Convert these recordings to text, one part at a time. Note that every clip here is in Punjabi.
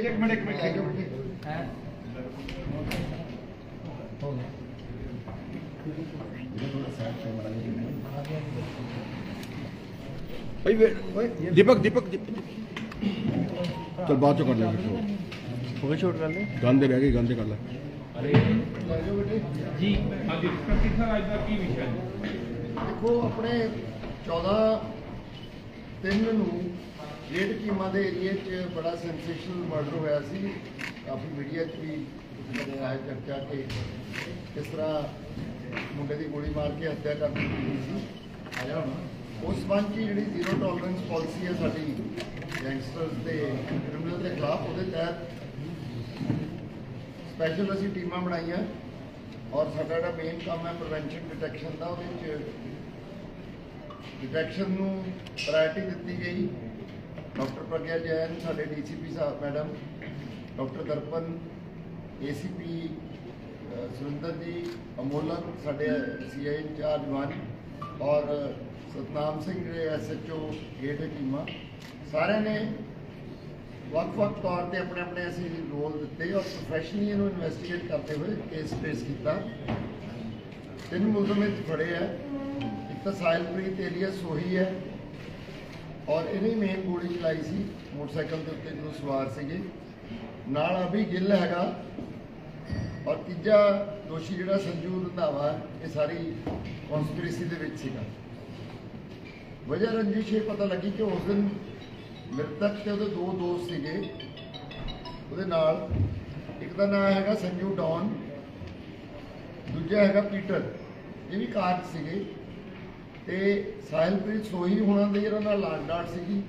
ਇੱਕ ਮਿੰਟ ਇੱਕ ਮਿੰਟ ਇੱਕ ਮਿੰਟ। ਹੈ ਹੋ ਗਿਆ ਭਾਈ ਵੇ ਦੀਪਕ ਦੀਪਕ ਦੀਪਕ। ਚੱਲ ਬਾਅਦ ਚੋਂ ਕਰ ਲੈ ਹੋ ਗਿਆ ਸ਼ੂਟ ਕਰ ਲੈ ਗੰਦੇ ਰਹਿ ਗਏ ਗੰਦੇ ਕਰ ਲੈ। ਜੀ ਹਾਂਜੀ। ਸਰ ਸਰ ਅੱਜ ਦਾ ਕੀ ਵਿਸ਼ਾ ਹੈ? ਦੇਖੋ ਆਪਣੇ 14 ਤਿੰਨ ਨੂੰ ਰੇਡ ਕੀਮਾ ਦੇ ਏਰੀਏ 'ਚ ਬੜਾ ਸੈਂਸੇਸ਼ਨਲ ਮਰਡਰ ਹੋਇਆ ਸੀ। ਕਾਫੀ ਮੀਡੀਆ 'ਚ ਵੀ ਕਦੇ ਆਏ ਚਰਚਾ ਕਿ ਕਿਸ ਤਰ੍ਹਾਂ ਮੁੰਡੇ ਦੀ ਗੋਲੀ ਮਾਰ ਕੇ ਹੱਤਿਆ ਕਰ ਦਿੱਤੀ ਸੀ। ਆਇਆ ਹੁਣ। ਉਸ ਸੰਬੰਧ 'ਚ ਜਿਹੜੀ ਜ਼ੀਰੋ ਟੋਲਰੈਂਸ ਪਾਲਿਸੀ ਹੈ ਸਾਡੀ ਗੈਂਗਸਟਰਸ ਦੇ ਕ੍ਰਿਮੀਨਲ ਦੇ ਖਿਲਾਫ, ਉਹਦੇ ਤਹਿਤ ਸਪੈਸ਼ਲ ਅਸੀਂ ਟੀਮਾਂ ਬਣਾਈਆਂ। ਔਰ ਸਾਡਾ ਜਿਹੜਾ ਮੇਨ ਕੰਮ ਹੈ ਪ੍ਰੀਵੈਂਸ਼ਨ ਡਿਟੈਕਸ਼ਨ ਦਾ, ਉਹਦੇ ਵਿੱਚ ਡਿਟੈਕਸ਼ਨ ਨੂੰ ਪ੍ਰਾਇੋਰਟੀ ਦਿੱਤੀ ਗਈ। ਡਾਕਟਰ ਪ੍ਰਗਿਆ ਜੈਨ, ਸਾਡੇ ਡੀਸੀਪੀ ਸਾਹਿਬ, madam, doctor Darpan, ACP Surinder ji Amolak ਸਾਡੇ ਸੀਆਈ ਇੰਚਾਰਜ ਵਨ ਔਰ ਸਤਨਾਮ ਸਿੰਘ ਜਿਹੜੇ ਐਸਐਚਓ ਗੇਟ ਦੇ ਟੀਮਾਂ ਸਾਰਿਆਂ ਨੇ ਵੱਖ-ਵੱਖ ਤੌਰ ਤੇ ਆਪਣੇ ਆਪਣੇ ਅਸੀਂ ਰੋਲ ਦਿੱਤੇ ਔਰ ਪ੍ਰੋਫੈਸ਼ਨਲੀ ਇਹਨੂੰ ਇਨਵੈਸਟੀਗੇਟ ਕਰਦੇ ਹੋਏ ਕੇਸ ਟ੍ਰੇਸ ਕੀਤਾ। ਤਿੰਨ ਮੁਲਜ਼ਮ ਇਹ ਫੜੇ ਆ। ਇੱਕ ਤਾਂ ਸਾਇਲਪ੍ਰੀਤ ਏਲੀਅਸ ਸੋਹੀ ਹੈ। ਔਰ ਇਹਨੇ ਮੇਨ ਗੋਲੀ ਚਲਾਈ ਸੀ, ਮੋਟਰਸਾਈਕਲ ਦੇ ਉੱਤੇ ਜਦੋਂ ਸਵਾਰ ਸੀਗੇ। ਨਾਲ ਅਭੀ ਗਿੱਲ ਹੈਗਾ। ਔਰ ਤੀਜਾ ਦੋਸ਼ੀ ਜਿਹੜਾ ਸੰਜੂ ਰੰਧਾਵਾ, ਇਹ ਸਾਰੀ ਕਨਸਪੀਰੇਸੀ ਦੇ ਵਿੱਚ ਸੀਗਾ। ਵਜ੍ਹਾ ਰੰਜਿਸ਼, ਇਹ ਪਤਾ ਲੱਗੀ ਕਿ ਉਸ ਦਿਨ ਮ੍ਰਿਤਕ ਤੇ ਉਹਦੇ ਦੋ ਦੋਸਤ ਸੀਗੇ। ਉਹਦੇ ਨਾਲ ਇੱਕ ਦਾ ਨਾਮ ਹੈਗਾ ਸੰਜੂ ਡੌਨ, ਦੂਜਾ ਹੈਗਾ ਪੀਟਰ। ਇਹ ਵੀ ਕਾਰ ਸੀਗੇ। ਤੇ ਸਾਹਿਲਪ੍ਰੀਤ ਸੋਹੀ ਹੁਣਾਂ ਦੇ ਜਿਹੜਾ ਨਾਲ ਲਾਡ ਸੀਗੀ।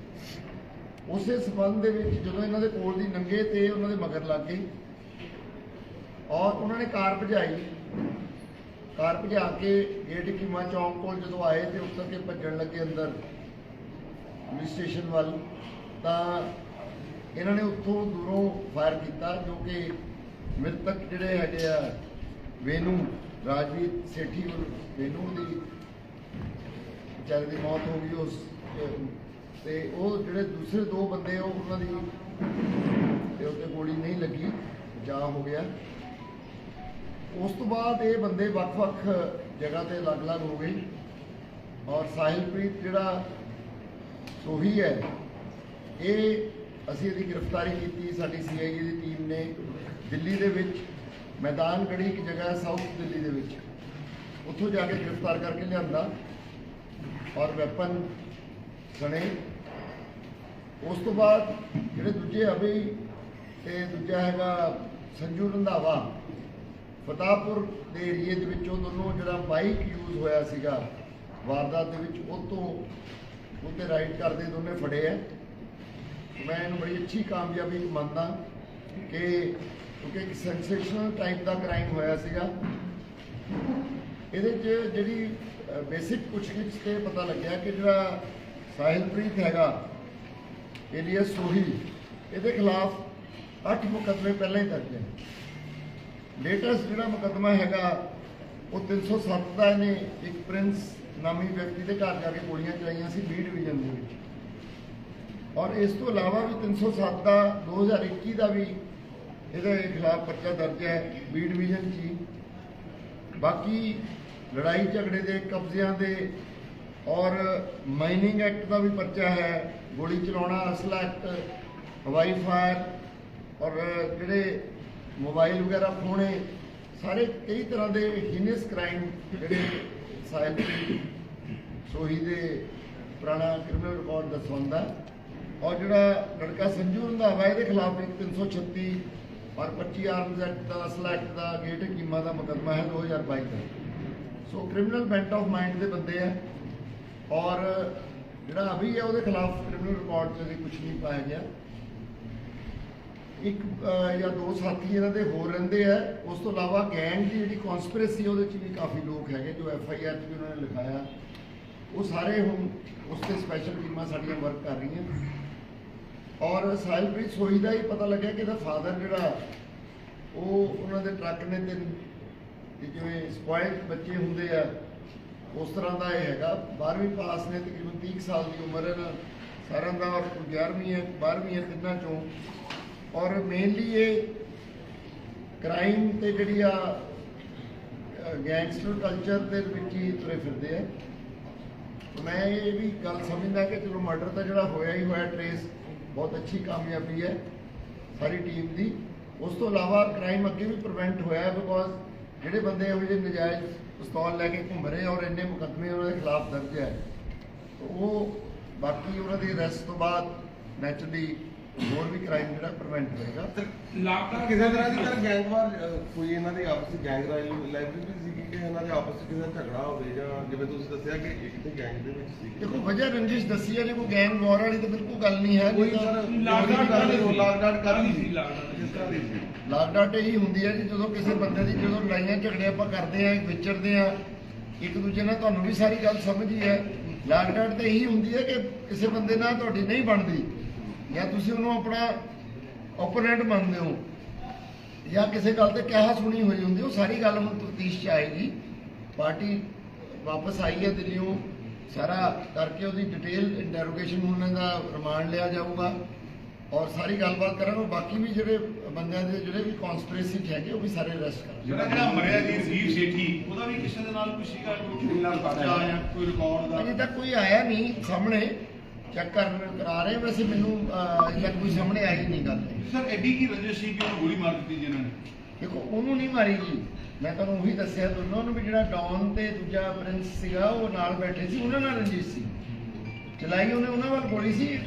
ਉਸੇ ਸਬੰਧ ਦੇ ਵਿੱਚ ਜਦੋਂ ਇਹਨਾਂ ਦੇ ਕੋਲ ਦੀ ਨੰਗੇ ਤੇ ਉਹਨਾਂ ਦੇ ਮਗਰ ਲੱਗ ਗਏ ਔਰ ਉਹਨਾਂ ਨੇ ਕਾਰ ਭਜਾਈ। ਕਾਰ ਭਜਾ ਕੇ ਗੇਟ ਕੀਮਾ ਚੌਂਕ ਕੋਲ ਜਦੋਂ ਆਏ ਤੇ ਉੱਤਰ ਕੇ ਭੱਜਣ ਲੱਗੇ ਅੰਦਰ ਪੁਲਿਸ ਸਟੇਸ਼ਨ ਵੱਲ, ਤਾਂ ਇਹਨਾਂ ਨੇ ਉੱਥੋਂ ਦੂਰੋਂ ਫਾਇਰ ਕੀਤਾ ਜੋ ਕਿ ਮ੍ਰਿਤਕ ਜਿਹੜੇ ਹੈਗੇ ਆ ਵੇਨੂ, ਰਾਜਵੀਰ ਸੇਠੀ ਔਰ ਵੇਨੂ ਦੀ ਵਿਚਾਰੇ ਦੀ ਮੌਤ ਹੋ ਗਈ ਉਸ ਤੇ ਉਹ ਜਿਹੜੇ ਦੂਸਰੇ ਦੋ ਬੰਦੇ ਉਹ ਉਹਨਾਂ ਦੀ ਤੇ ਉੱਤੇ ਗੋਲੀ ਨਹੀਂ ਲੱਗੀ, ਜਾ ਹੋ ਗਿਆ। ਉਸ ਤੋਂ ਬਾਅਦ ਇਹ ਬੰਦੇ ਵੱਖ-ਵੱਖ ਜਗ੍ਹਾ ਤੇ ਅਲੱਗ-ਅਲੱਗ ਹੋ ਗਏ। ਔਰ ਸਾਹਿਲਪ੍ਰੀਤ ਜਿਹੜਾ ਸੋਹੀ ਹੈ, ਇਹ ਅਸੀਂ ਇਹਦੀ ਗ੍ਰਿਫਤਾਰੀ ਕੀਤੀ, ਸਾਡੀ ਸੀਆਈਏ ਦੀ ਟੀਮ ਨੇ ਦਿੱਲੀ ਦੇ ਵਿੱਚ, ਮੈਦਾਨ ਗੜੀ ਇੱਕ ਜਗ੍ਹਾ ਹੈ, ਸਾਊਥ ਦਿੱਲੀ ਦੇ ਵਿੱਚ। ਉੱਥੋਂ ਜਾ ਕੇ ਗ੍ਰਿਫਤਾਰ ਕਰਕੇ ਲਿਆਂਦਾ। ਔਰ ਵੈਪਨ ਸਣੇ ਉਸ ਤੋਂ ਬਾਅਦ ਜਿਹੜੇ ਦੂਜੇ ਅਭੀ ਤੇ ਦੂਜਾ ਹੈਗਾ ਸੰਜੂ ਰੰਧਾਵਾ। ਫਤਾਹਪੁਰ ਦੇ ਏਰੀਏ ਦੇ ਵਿੱਚੋਂ ਦੋਨੋਂ ਜਿਹੜਾ ਬਾਈਕ ਯੂਜ਼ ਹੋਇਆ ਸੀਗਾ, ਵਾਰਦਾਤ ਦੇ ਵਿੱਚ ਉਹ ਤੋਂ ਉੱਤੇ ਰਾਈਡ ਕਰਦੇ ਦੋਨੇ ਫੜੇ ਆ। ਮੈਂ ਇਹਨੂੰ ਬੜੀ ਅੱਛੀ ਕਾਮਯਾਬੀ ਮੰਨਦਾ ਕਿ ਕਿਉਂਕਿ ਇੱਕ ਸੈਂਸੇਸ਼ਨਲ ਟਾਈਪ ਦਾ ਕ੍ਰਾਈਮ ਹੋਇਆ ਸੀਗਾ। ਇਹਦੇ 'ਚ ਜਿਹੜੀ ਬੇਸਿਕ ਪੁੱਛਗਿੱਛ ਤੇ ਪਤਾ ਲੱਗਿਆ ਕਿ ਜਿਹੜਾ ਸਾਹਿਲਪ੍ਰੀਤ ਹੈਗਾ, ਏਲੀਅਸ ਸੋਹੀ, ਇਹਦੇ ਖਿਲਾਫ 8 ਮੁਕੱਦਮੇ ਪਹਿਲਾਂ ਹੀ ਦਰਜ ਨੇ। ਲੇਟੈਸਟ ਜਿਹੜਾ ਮੁਕੱਦਮਾ ਹੈਗਾ, ਉਹ 307 ਦਾ ਇਹਨੇ ਇੱਕ ਪ੍ਰਿੰਸ ਨਾਮੀ ਵਿਅਕਤੀ ਦੇ ਘਰ ਜਾ ਕੇ ਗੋਲੀਆਂ ਚਲਾਈਆਂ ਸੀ, ਬੀ ਡਿਵੀਜ਼ਨ ਦੇ ਵਿੱਚ। ਔਰ ਇਸ ਤੋਂ ਇਲਾਵਾ ਵੀ 307 ਦਾ 2021 ਦਾ ਵੀ ਇਹਦੇ ਖਿਲਾਫ ਪਰਚਾ ਦਰਜ ਹੈ, ਬੀ ਡਿਵੀਜ਼ਨ 'ਚ ਹੀ। ਬਾਕੀ ਲੜਾਈ ਝਗੜੇ ਦੇ ਕਬਜ਼ਿਆਂ ਦੇ ਔਰ ਮਾਈਨਿੰਗ ਐਕਟ ਦਾ ਵੀ ਪਰਚਾ ਹੈ, ਗੋਲੀ ਚਲਾਉਣਾ ਅਸਲਾ ਐਕਟ ਹਵਾਈ ਫਾਇਰ ਔਰ ਜਿਹੜੇ ਮੋਬਾਈਲ ਵਗੈਰਾ ਖੋਣੇ ਸਾਰੇ ਕਈ ਤਰ੍ਹਾਂ ਦੇ ਹੀਨਸ ਕ੍ਰਾਈਮ ਜਿਹੜੇ ਸਾਹਿਲ ਸੋਹੀ ਦੇ ਪੁਰਾਣਾ ਕ੍ਰਿਮੀਨਲ ਰਿਕਾਰਡ ਦਰਸਾਉਂਦਾ ਔਰ ਜਿਹੜਾ ਲੜਕਾ ਸੰਜੂ ਰੰਧਾਵਾ ਇਹਦੇ ਖਿਲਾਫ ਇੱਕ 336 ਔਰ 25 ਆਰਮਜ਼ ਐਕਟ ਦਾ ਅਸਲਾ ਐਕਟ ਦਾ, ਗੇਟ ਕੀਮਾ ਦਾ ਮੁਕੱਦਮਾ ਹੈ 2022 ਦਾ। So criminal bent of mind ਦੇ ਬੰਦੇ ਆ। ਔਰ ਜਿਹੜਾ ਅਭੀ ਹੈ ਉਹਦੇ ਖਿਲਾਫ ਕ੍ਰਿਮੀਨਲ ਰਿਕਾਰਡ 'ਚ ਕੁਝ ਨਹੀਂ ਪਾਇਆ ਗਿਆ। ਇੱਕ ਜਾਂ ਦੋ ਸਾਥੀ ਇਹਨਾਂ ਦੇ ਹੋਰ ਰਹਿੰਦੇ ਆ। ਉਸ ਤੋਂ ਇਲਾਵਾ ਗੈਂਗ ਦੀ ਜਿਹੜੀ ਕਨਸਪੀਰੇਸੀ ਉਹਦੇ 'ਚ ਵੀ ਕਾਫੀ ਲੋਕ ਹੈਗੇ, ਜੋ ਐਫ ਆਈ ਆਰ 'ਚ ਵੀ ਉਹਨਾਂ ਨੇ ਲਿਖਾਇਆ। ਉਹ ਸਾਰੇ ਹੁਣ ਉਸ ਤੇ ਸਪੈਸ਼ਲ ਟੀਮਾਂ ਸਾਡੀਆਂ ਵਰਕ ਕਰ ਰਹੀਆਂ। ਔਰ ਸਾਹਿਲਪ੍ਰੀਤ ਸੋਹੀ ਦਾ ਹੀ ਪਤਾ ਲੱਗਿਆ ਕਿ ਇਹਦਾ ਫਾਦਰ ਜਿਹੜਾ, ਉਹ ਉਹਨਾਂ ਦੇ ਟਰੱਕ ਨੇ ਤਿੰਨ ਇਹ ਜਿਵੇਂ ਸਪੋਇਲ ਬੱਚੇ ਹੁੰਦੇ ਆ, ਉਸ ਤਰ੍ਹਾਂ ਦਾ ਇਹ ਹੈਗਾ। 12ਵੀਂ ਪਾਸ ਨੇ ਤਕਰੀਬਨ 30 ਕੁ ਸਾਲ ਦੀ ਉਮਰ ਹੈ ਸਾਰਿਆਂ ਦਾ ਔਰ 11ਵੀਂ ਹੈ 12ਵੀਂ ਹੈ ਤਿੰਨਾਂ ਚੋਂ। ਔਰ ਮੇਨਲੀ ਇਹ ਕ੍ਰਾਈਮ ਤੇ ਜਿਹੜੀ ਆ ਗੈਂਗਸਟਰ ਕਲਚਰ ਦੇ ਵਿੱਚ ਹੀ ਤੁਰੇ ਫਿਰਦੇ ਆ। ਮੈਂ ਇਹ ਵੀ ਗੱਲ ਸਮਝਦਾ ਕਿ ਚਲੋ ਮਰਡਰ ਤਾਂ ਜਿਹੜਾ ਹੋਇਆ ਹੀ ਹੋਇਆ ਟ੍ਰੇਸ ਬਹੁਤ ਅੱਛੀ ਕਾਮਯਾਬੀ ਹੈ ਸਾਰੀ ਟੀਮ ਦੀ। ਉਸ ਤੋਂ ਇਲਾਵਾ ਕ੍ਰਾਈਮ ਅੱਗੇ ਵੀ ਪ੍ਰੀਵੈਂਟ ਹੋਇਆ ਬਿਕੋਜ਼ ਜਿਹੜੇ ਬੰਦੇ ਇਹੋ ਜਿਹੇ ਨਜਾਇਜ਼ ਪਿਸਤੌਲ ਲੈ ਕੇ ਘੁੰਮ ਰਹੇ ਔਰ ਇੰਨੇ ਮੁਕੱਦਮੇ ਉਹਨਾਂ ਦੇ ਖਿਲਾਫ ਦਰਜ ਹੈ ਉਹ ਬਾਕੀ ਉਹਨਾਂ ਦੀ ਅਰੈਸਟ ਤੋਂ ਬਾਅਦ ਨੈਚੁਰਲੀ ਹੋਰ ਵੀ ਕ੍ਰਾਈਮ ਜਿਹੜਾ ਪ੍ਰੀਵੈਂਟ ਹੋਏਗਾ ਲਾਕਡਾਊਨ ਕਿਸੇ ਤਰ੍ਹਾਂ ਦੀ ਸਰ ਗੈਂਗਵਾਰ ਕੋਈ ਇਹਨਾਂ ਦੇ ਆਪਸ ਵਿੱਚ ਗੈਂਗ ਲਾਈਬ੍ਰੇਰੀ ਵੀ ਸੀ ਕਿ ਇਹਨਾਂ ਦੇ ਆਪਸ ਵਿੱਚ ਕਿਸੇ ਦਾ ਝਗੜਾ ਹੋਵੇ ਜਾਂ ਜਿਵੇਂ ਤੁਸੀਂ ਦੱਸਿਆ ਕਿ ਇੱਕ ਤੇ ਗੈਂਗ ਦੇ ਵਿੱਚ ਸੀ ਦੇਖੋ ਵਜ੍ਹਾ ਰੰਜਿਸ਼ ਦੱਸੀ ਹੈ ਜੇ ਕੋਈ ਗੈਂਗ ਵਾਰ ਵਾਲੀ ਤਾਂ ਬਿਲਕੁਲ ਗੱਲ ਨਹੀਂ ਹੈ ਕੋਈ ਨਹੀਂ ਲਾਕਡਾਊਨ ਕਰ ਰਹੀ। ਸੀ ਲਾਕਡਾਊਨ ਤੇ ਹੀ ਹੁੰਦੀ ਹੈ ਕਿ ਜਦੋਂ ਕਿਸੇ ਬੰਦੇ ਦੀ ਜਦੋਂ ਲੜਾਈਆਂ ਝਗੜੇ ਆਪਾਂ ਕਰਦੇ ਆਂ ਵਿਚਰਦੇ ਆਂ ਇੱਕ ਦੂਜੇ ਨਾਲ ਤੁਹਾਨੂੰ ਵੀ ਸਾਰੀ ਗੱਲ ਸਮਝ ਹੀ ਹੈ। ਲਾਕਡਾਊਨ ਤੇ ਇਹੀ ਹੁੰਦੀ ਹੈ ਕਿ ਕਿਸੇ ਬੰਦੇ ਨਾਲ ਤੁਹਾਡੀ ਨਹੀਂ ਬਣਦੀ। ਜਾਂ ਤੁਸੀਂ ਉਹਨੂੰ ਆਪਣਾ ਓਪੋਨੈਂਟ ਮੰਨਦੇ ਹੋ ਜਾਂ ਕਿਸੇ ਗੱਲ ਤੇ ਕਿਹਾ ਸੁਣੀ ਹੋਈ ਹੁੰਦੀ ਉਹ ਸਾਰੀ ਗੱਲ ਹੁਣ ਤਫਤੀਸ਼ ਚ ਆਏਗੀ। ਪਾਰਟੀ ਵਾਪਸ ਆਈ ਹੈ ਦਿੱਲੀੋਂ ਸਾਰਾ ਕਰਕੇ ਉਹਦੀ ਡਿਟੇਲ ਇੰਟਰੋਗੇਸ਼ਨ ਉਹਨਾਂ ਦਾ ਰਿਮਾਂਡ ਲਿਆ ਜਾਊਗਾ। ਔਰ ਸਾਰੀ ਗੱਲਬਾਤ ਕਰਾਂਗੇ ਬਾਕੀ ਵੀ ਜਿਹੜੇ ਬੰਦਿਆਂ ਦੇ ਜਿਹੜੇ ਵੀ ਕਨਸਪੀਰੇਸੀ ਚ ਹੈਗੇ ਉਹ ਵੀ ਸਾਰੇ ਅਰੈਸਟ ਕਰਾਂਗੇ ਜਿਹੜਾ ਜਿਹੜਾ ਮਰਿਆ ਜੀ ਰਜੀਵ ਸੇਠੀ ਉਹਦਾ ਵੀ ਕਿਸੇ ਦੇ ਨਾਲ ਕੋਈ ਸੀਗਾ ਕੋਈ ਖਰਚਾ ਜਾਂ ਕੋਈ ਰਿਕਾਰਡ ਦਾ? ਅਜੇ ਤੱਕ ਕੋਈ ਆਇਆ ਨਹੀਂ ਸਾਹਮਣੇ। ਚੈੱਕ ਕਰ ਕਰਾ ਰਹੇ ਵੈਸੇ ਮੈਨੂੰ ਅਹ, ਕੋਈ ਸਾਹਮਣੇ ਆਈ ਨਹੀਂ ਗੱਲ। ਸਰ ਐਡੀ ਕੀ ਰੰਜਿਸ਼ ਸੀ ਕਿ ਉਹਨੂੰ ਗੋਲੀ ਮਾਰ ਦਿੱਤੀ ਜੀ ਇਹਨਾਂ ਨੇ? ਦੇਖੋ ਉਹਨੂੰ ਨਹੀਂ ਮਾਰੀ ਜੀ। ਮੈਂ ਤੁਹਾਨੂੰ ਉਹੀ ਦੱਸਿਆ ਦੋਨੋਂ ਨੂੰ ਵੀ ਜਿਹੜਾ ਡੌਨ ਤੇ ਦੂਜਾ ਪ੍ਰਿੰਸ ਸੀਗਾ ਉਹ ਨਾਲ ਬੈਠੇ ਸੀ ਉਹਨਾਂ ਨਾਲ ਰੰਜਿਸ਼ ਸੀ ਚਲਾਈ ਉਹਨੇ ਉਹਨਾਂ ਵੱਲ ਗੋਲੀ ਸੀ।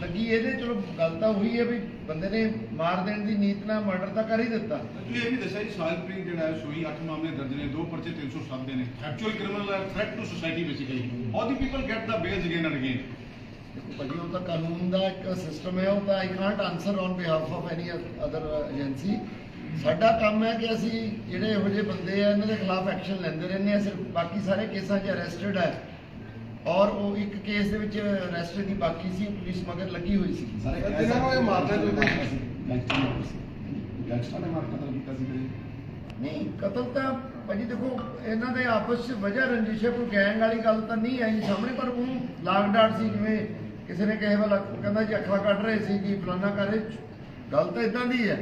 ਲੱਗੀ ਇਹਦੇ ਚਲੋ ਗੱਲ ਤਾਂ ਉਹੀ ਹੈ ਵੀ ਬੰਦੇ ਨੇ ਮਾਰ ਦੇਣ ਦੀ ਨੀਤ ਨਾਲ ਮਰਡਰ ਤਾਂ ਕਰ ਹੀ ਦਿੱਤਾ। ਤੁਸੀਂ ਇਹ ਵੀ ਦੱਸਿਆ ਜੀ ਸਾਇਲਪ੍ਰੀਤ ਜਿਹੜਾ ਹੈ ਸੋਈ 8 ਮਾਮਲੇ ਦਰਜ ਨੇ ਦੋ ਪਰਚੇ 307 ਦੇ ਨੇ। Actual criminal threat to society basically how the people get the bails again and again ਭਾਜੀ ਉਹ ਤਾਂ ਕਾਨੂੰਨ ਦਾ ਇੱਕ ਸਿਸਟਮ ਹੈ ਉਹ ਤਾਂ I can't answer on behalf of any other agency ਸਾਡਾ ਕੰਮ ਹੈ ਕਿ ਅਸੀਂ ਜਿਹੜੇ ਇਹੋ ਜਿਹੇ ਬੰਦੇ ਆ ਇਹਨਾਂ ਦੇ ਖਿਲਾਫ ਐਕਸ਼ਨ ਲੈਂਦੇ ਰਹਿੰਦੇ ਆ ਸਿਰਫ ਬਾਕੀ ਸਾਰੇ ਕੇਸਾਂ 'ਚ ਅਰੈਸਟਡ ਹੈ। ਔਰ ਉਹ ਇੱਕ ਕੇਸ ਦੇ ਵਿੱਚ ਅਰੈਸਟ ਦੀ ਬਾਕੀ ਸੀ ਪੁਲਿਸ ਮਗਰ ਲੱਗੀ ਹੋਈ ਸੀ। ਸਰ ਜਿਹਨਾਂ ਨੂੰ ਇਹ ਮਾਰਨਾ ਚਾਹੁੰਦੇ ਗੈਂਗਸਟਰ ਨੇ ਮਾਰ ਕਤਲ ਕੀਤਾ ਸੀ ਜੀ ਨਹੀਂ ਕਤਲ ਤਾਂ ਭਾਜੀ ਦੇਖੋ ਇਹਨਾਂ ਦੇ ਆਪਸ 'ਚ ਵਜ੍ਹਾ ਰੰਜਿਸ਼ ਹੈ ਕੋਈ ਗੈਂਗ ਵਾਲੀ ਗੱਲ ਤਾਂ ਨਹੀਂ ਆਈ ਸਾਹਮਣੇ ਪਰ ਉਹਨੂੰ ਲਾਕਡਾਊਨ ਸੀ ਜਿਵੇਂ ਕਿਸੇ ਨੇ ਕਹੇ ਵਾਲਾ ਕਹਿੰਦਾ ਜੀ ਅੱਖਾਂ ਕੱਢ ਰਹੇ ਸੀ ਜੀ ਫਲਾਨਾ ਕਰ ਰਹੇ ਗੱਲ ਤਾਂ ਇਦਾਂ ਦੀ ਹੈ।